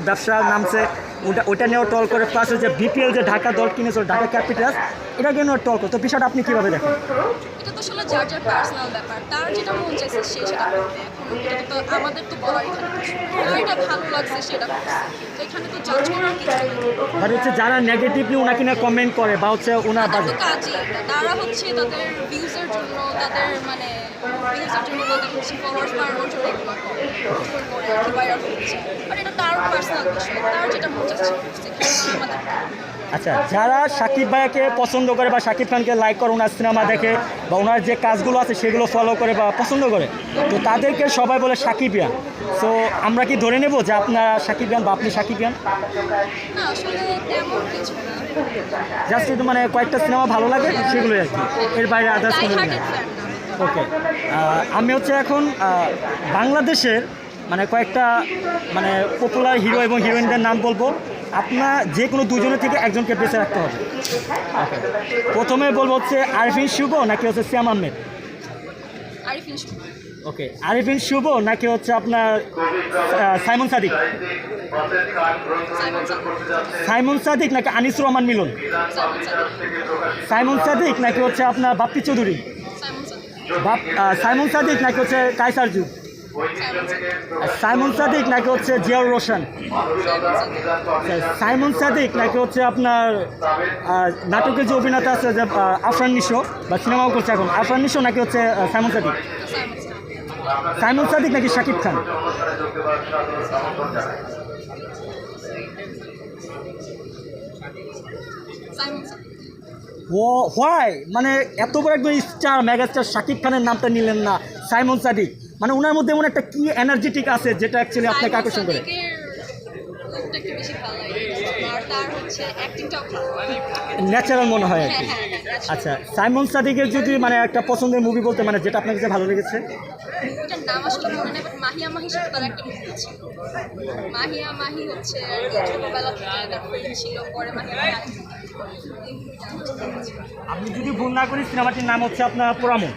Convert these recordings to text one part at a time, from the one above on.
ব্যবসা নামছে ওটা ওটা নিয়েও টল করে প্লাস যে বিপিএল যে ঢাকা দল কিনেছিল ঢাকা ক্যাপিটালস এটা নিয়েও টল করে। তো বিষয়টা আপনি কীভাবে দেখেন? এটা তো আসলে যার যার পার্সোনাল ব্যাপার। তার যেটা মন চাইছে সে সেটা করবে এটা তো আমাদের তো বলার এখানে কিছু নেই। তার এটা ভালো লাগছে সেটা এখানে তো জাজ করার কিছু নেই। হচ্ছে যারা নেগেটিভলি ওনাকে নিয়ে কমেন্ট করে বা হচ্ছে ওনার বাজে। কাজই। তারা হচ্ছে তাদের ভিউজের জন্য তাদের মানে ভিউজের জন্য তাদের হচ্ছে ফলোয়ার্স বাড়ানোর জন্য করে আর কি ভাইরাল হচ্ছে। আর এটা তার পার্সোনাল বিষয়। তার যেটা মন চাচ্ছে সেখানে আমাদের আচ্ছা যারা সাকিব ভাইয়াকে পছন্দ করে বা সাকিব খানকে লাইক করে ওনার সিনেমা দেখে বা ওনার যে কাজগুলো আছে সেগুলো ফলো করে বা পছন্দ করে তো তাদেরকে সবাই বলে সাকিবিয়ান সো আমরা কি ধরে নেব যে আপনারা সাকিবিয়ান বা আপনি সাকিবিয়ান জাস্ট শুধু মানে কয়েকটা সিনেমা ভালো লাগে সেগুলোই আর কি। এর বাইরে আদার্স কোনো ওকে আমি হচ্ছে এখন বাংলাদেশের মানে কয়েকটা মানে পপুলার হিরো এবং হিরোইনদের নাম বলব। আপনার যে কোনো দুজনের থেকে একজনকে বেছে রাখতে হবে। প্রথমে বলব হচ্ছে আরিফিন শুভ নাকি হচ্ছে শ্যাম আহমেদ? আরিফিন শুভ। ওকে আরিফিন শুভ নাকি হচ্ছে আপনার সাইমন সাদিক? সাইমন সাদিক। নাকি আনিসুর রহমান মিলন? সাইমন সাদিক। নাকি হচ্ছে আপনার বাপ্পি চৌধুরী? সাইমন সাদিক। বাপ সাইমন সাদিক নাকি হচ্ছে কায়সার যুগ সাইমন সাদিক নাকি হচ্ছে জিয়াউর রোশন? সাইমন সাদিক নাকি হচ্ছে আপনার নাটকের যে অভিনেতা আছে যে আফরান নিশো, বা সিনেমাও করছে এখন। আফরান নিশো নাকি হচ্ছে সাইমন সাদিক? সাইমন সাদিক নাকি শাকিব খান? হোয়াই মানে এত বড় একজন স্টার মেগাস্টার শাকিব খানের নামটা নিলেন না সাইমন সাদিক। মানে ওনার মধ্যে এমন একটা কি এনার্জেটিক আছে যেটা অ্যাকচুয়ালি আপনাকে আকর্ষণ করে? ন্যাচারাল মনে হয় আর কি। হ্যাঁ হ্যাঁ হ্যাঁ আচ্ছা সাইমন সাদিকের যদি মানে একটা পছন্দের মুভি বলতে মানে যেটা আপনার কাছে ভালো লেগেছে? ওটার নাম আসলে মনে নেই বাট মাহিয়া মাহি সাথে তার একটা মুভি ছিল মাহিয়া মাহি হচ্ছে ছোটবেলা থেকে তার ফ্রেন্ড ছিল পরে মাহিয়া মাহি আরেকটা movie এই movieটা আমার কাছে ভালো ছিল। আপনি যদি ভুল না করি সিনেমাটির নাম হচ্ছে আপনার পোড়ামন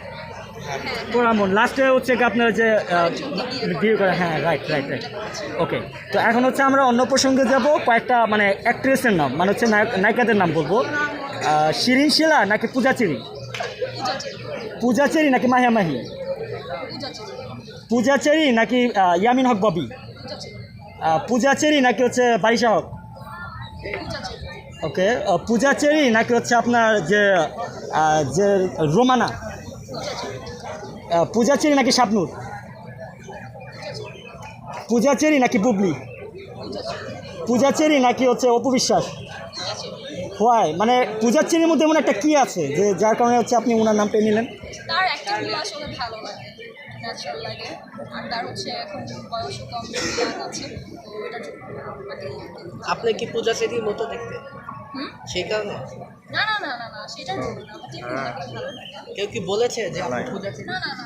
পোড়ামন লাস্টে হচ্ছে আপনার যে বিয়ে করে হ্যাঁ রাইট রাইট রাইট ওকে তো এখন হচ্ছে আমরা অন্য প্রসঙ্গে যাব কয়েকটা মানে অ্যাক্ট্রেসের নাম মানে হচ্ছে নায়ক নায়িকাদের নাম বলব। শিরিন শিলা নাকি পূজা ছিল পূজাচেরি নাকি মাহিয়া মাহি? পূজা পূজাচেরি নাকি ইয়ামিন হক ববি? পূজা পূজাচেরি নাকি হচ্ছে বারিশা হক? ওকে আহ, পূজাচেরি নাকি হচ্ছে আপনার যে যে রোমানা? পূজা আহ, পূজাচেরি নাকি শাবনুর পূজাচেরি নাকি বুবলি? পূজা পূজাচেরি নাকি হচ্ছে অপু বিশ্বাস? পূজা হোয়াই মানে পূজাচেরির মধ্যে এমন একটা কি আছে যে যার কারণে হচ্ছে আপনি ওনার নামটা নিলেন? তার অ্যাক্টিংগুলো আসলে ভালো লাগে ন্যাচারাল লাগে। আর তার হচ্ছে এখন বয়সও কম আছে। তো এটার আপনি কি পূজা সেদির মতো দেখতে? সেই কারণে? না না না না সেটা লাগে। কেউ কি বলেছে যে আপনি পূজা না না না।